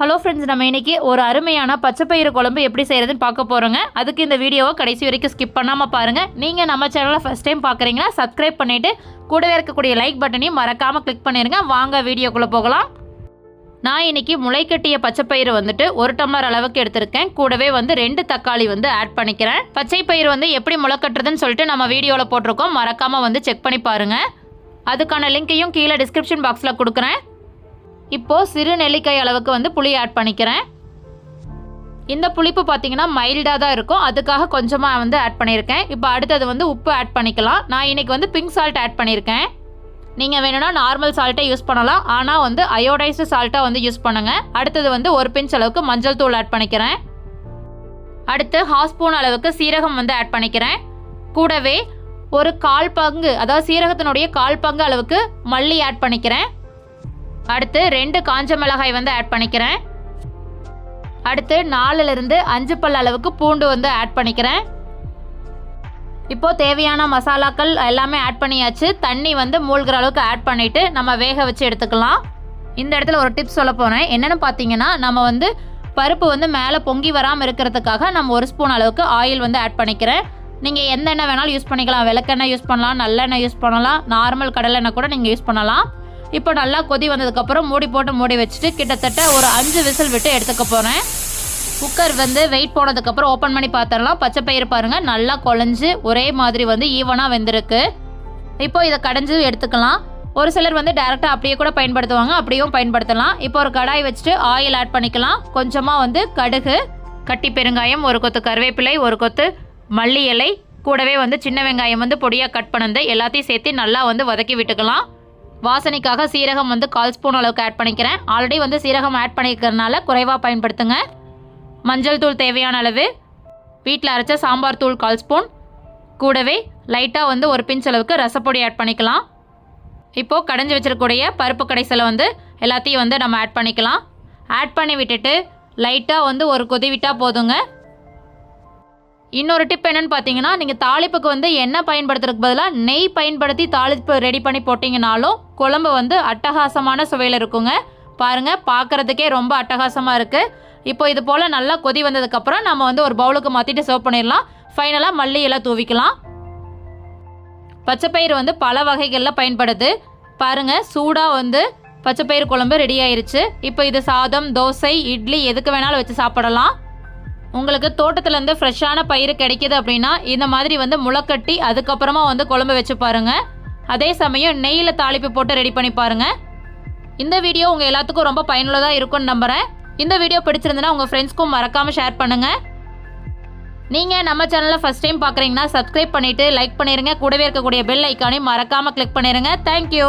Hello friends நம்ம இன்னைக்கு ஒரு அருமையான பச்சைப்பயிறு குழம்பு எப்படி செய்கிறதுன்னு பார்க்க போகிறோங்க அதுக்கு இந்த வீடியோவை கடைசி வரைக்கும் ஸ்கிப் பண்ணாமல் பாருங்கள் நீங்கள் நம்ம சேனலை ஃபஸ்ட் டைம் பார்க்குறீங்கன்னா சப்ஸ்கிரைப் பண்ணிவிட்டு கூடவே இருக்கக்கூடிய லைக் பட்டனையும் மறக்காமல் கிளிக் பண்ணிடுங்க வாங்க வீடியோக்குள்ளே போகலாம். நான் இன்னைக்கு முளைக்கட்டிய பச்சைப்பயிறு வந்துட்டு ஒரு டம்ளர் அளவுக்கு எடுத்திருக்கேன். கூடவே வந்து ரெண்டு தக்காளி வந்து ஆட் பண்ணிக்கிறேன். பச்சை பயிறு வந்து எப்படி முளைக்கட்டுறதுன்னு சொல்லிட்டு நம்ம வீடியோவில் போட்டிருக்கோம். மறக்காமல் வந்து செக் பண்ணி பாருங்கள் அதுக்கான லிங்க்கையும் கீழே டிஸ்கிரிப்ஷன் பாக்ஸில் கொடுக்குறேன். இப்போது சிறு நெல்லிக்காய் அளவுக்கு வந்து புளி ஆட் பண்ணிக்கிறேன். இந்த புளிப்பு பார்த்தீங்கன்னா மைல்டாக தான் இருக்கும். அதுக்காக கொஞ்சமாக வந்து ஆட் பண்ணியிருக்கேன். இப்போ அடுத்தது வந்து உப்பு ஆட் பண்ணிக்கலாம். நான் இன்னைக்கு வந்து பிங்க் சால்ட் ஆட் பண்ணியிருக்கேன். நீங்கள் வேணும்னா நார்மல் சால்ட்டை யூஸ் பண்ணலாம். ஆனால் வந்து அயோடைஸ்டு சால்ட்டாக வந்து யூஸ் பண்ணுங்கள் அடுத்தது வந்து ஒரு பிஞ்ச் அளவுக்கு மஞ்சள் தூள் ஆட் பண்ணிக்கிறேன். அடுத்து ஹாஃப் ஸ்பூன் அளவுக்கு சீரகம் வந்து ஆட் பண்ணிக்கிறேன். கூடவே ஒரு கால் பங்கு அதாவது சீரகத்தினுடைய கால் பங்கு அளவுக்கு மல்லி ஆட் பண்ணிக்கிறேன். அடுத்து ரெண்டு காஞ்ச மிளகாய் வந்து ஆட் பண்ணிக்கிறேன். அடுத்து நாலுலேருந்து அஞ்சு பல் அளவுக்கு பூண்டு வந்து ஆட் பண்ணிக்கிறேன். இப்போது தேவையான மசாலாக்கள் எல்லாமே ஆட் பண்ணியாச்சு. தண்ணி வந்து மூழ்கிற அளவுக்கு ஆட் பண்ணிவிட்டு நம்ம வேக வச்சு எடுத்துக்கலாம். இந்த இடத்துல ஒரு டிப்ஸ் சொல்ல போகிறேன் என்னென்னு பார்த்தீங்கன்னா நம்ம வந்து பருப்பு வந்து மேலே பொங்கி வராமல் இருக்கிறதுக்காக நம்ம ஒரு ஸ்பூன் அளவுக்கு ஆயில் வந்து ஆட் பண்ணிக்கிறேன். நீங்கள் எந்த எண்ணெய் வேணாலும் யூஸ் பண்ணிக்கலாம். விளக்கெண்ணெய் யூஸ் பண்ணலாம் நல்லெண்ணெய் யூஸ் பண்ணலாம். நார்மல் கடலெண்ணெய் கூட நீங்கள் யூஸ் பண்ணலாம். இப்போ நல்லா கொதி வந்ததுக்கப்புறம் மூடி போட்டு மூடி வச்சுட்டு கிட்டத்தட்ட ஒரு அஞ்சு விசில் விட்டு எடுத்துக்க போகிறேன் குக்கர் வந்து வெயிட் போனதுக்கப்புறம் ஓப்பன் பண்ணி பார்த்துடலாம் பச்சை பயிறு பாருங்கள் நல்லா குழஞ்சி ஒரே மாதிரி வந்து ஈவனாக வெந்திருக்கு. இப்போ இதை கடைஞ்சி எடுத்துக்கலாம். ஒரு சிலர் வந்து டேரெக்டாக அப்படியே கூட பயன்படுத்துவாங்க அப்படியும் பயன்படுத்தலாம். இப்போ ஒரு கடாய் வச்சுட்டு ஆயில் ஆட் பண்ணிக்கலாம். கொஞ்சமாக வந்து கடுகு கட்டி பெருங்காயம் ஒரு கொத்து கருவேப்பிலை ஒரு கொத்து மல்லி இலை கூடவே வந்து சின்ன வெங்காயம் வந்து பொடியாக கட் பண்ணது எல்லாத்தையும் சேர்த்து நல்லா வந்து வதக்கி விட்டுக்கலாம். வாசனைக்காக சீரகம் வந்து கால் ஸ்பூன் அளவுக்கு ஆட் பண்ணிக்கிறேன். ஆல்ரெடி வந்து சீரகம் ஆட் பண்ணிக்கிறதுனால குறைவாக பயன்படுத்துங்க. மஞ்சள் தூள் தேவையான அளவு. வீட்டில் அரைச்ச சாம்பார் தூள் கால் ஸ்பூன். கூடவே லைட்டாக வந்து ஒரு பிஞ்ச் அளவுக்கு ரசப்பொடி ஆட் பண்ணிக்கலாம். இப்போது கடைஞ்சி வச்சிருக்கக்கூடிய பருப்பு கடைசியில் வந்து எல்லாத்தையும் வந்து நம்ம ஆட் பண்ணிக்கலாம். ஆட் பண்ணி விட்டுட்டு லைட்டாக வந்து ஒரு கொதி விட்டால் போதுங்க. இன்னொரு டிப் என்னன்னு பார்த்தீங்கன்னா நீங்கள் தாளிப்புக்கு வந்து எண்ணெய் பயன்படுத்துறதுக்கு பதிலாக நெய் பயன்படுத்தி தாளிப்பு ரெடி பண்ணி போட்டிங்கனாலும் குழம்பு வந்து அட்டகாசமான சுவையில் இருக்குங்க. பாருங்கள் பார்க்குறதுக்கே ரொம்ப அட்டகாசமாக இருக்குது இப்போ இது போல் நல்லா கொதி வந்ததுக்கப்புறம் நம்ம வந்து ஒரு பவுலுக்கு மாற்றிட்டு சர்வ் பண்ணிடலாம். ஃபைனலாக மல்லியெல்லாம் தூவிக்கலாம். பச்சைப்பயிறு வந்து பல வகைகளில் பயன்படுது. பாருங்கள் சூடாக வந்து பச்சைப்பயிறு குழம்பு ரெடி ஆயிருச்சு. இப்போ இது சாதம் தோசை இட்லி எதுக்கு வேணாலும் வச்சு சாப்பிடலாம். உங்களுக்கு தோட்டத்துலேருந்து ஃப்ரெஷ்ஷான பயிர் கிடைக்கிது அப்படின்னா இந்த மாதிரி வந்து முளைக்கட்டி அதுக்கப்புறமா வந்து குழம்பு வச்சு பாருங்கள் அதே சமயம் நெய்யில் தாளிப்பு போட்டு ரெடி பண்ணி பாருங்கள் இந்த வீடியோ உங்கள் எல்லாத்துக்கும் ரொம்ப பயனுள்ளதாக இருக்கும்னு நம்புகிறேன் இந்த வீடியோ பிடிச்சிருந்துன்னா உங்கள் ஃப்ரெண்ட்ஸ்க்கும் மறக்காமல் ஷேர் பண்ணுங்கள் நீங்கள் நம்ம சேனலில் ஃபஸ்ட் டைம் பார்க்குறீங்கன்னா சப்ஸ்கிரைப் பண்ணிவிட்டு லைக் பண்ணிடுங்க கூடவே இருக்கக்கூடிய பெல் ஐக்கானையும் மறக்காமல் கிளிக் பண்ணிடுங்க தேங்க்யூ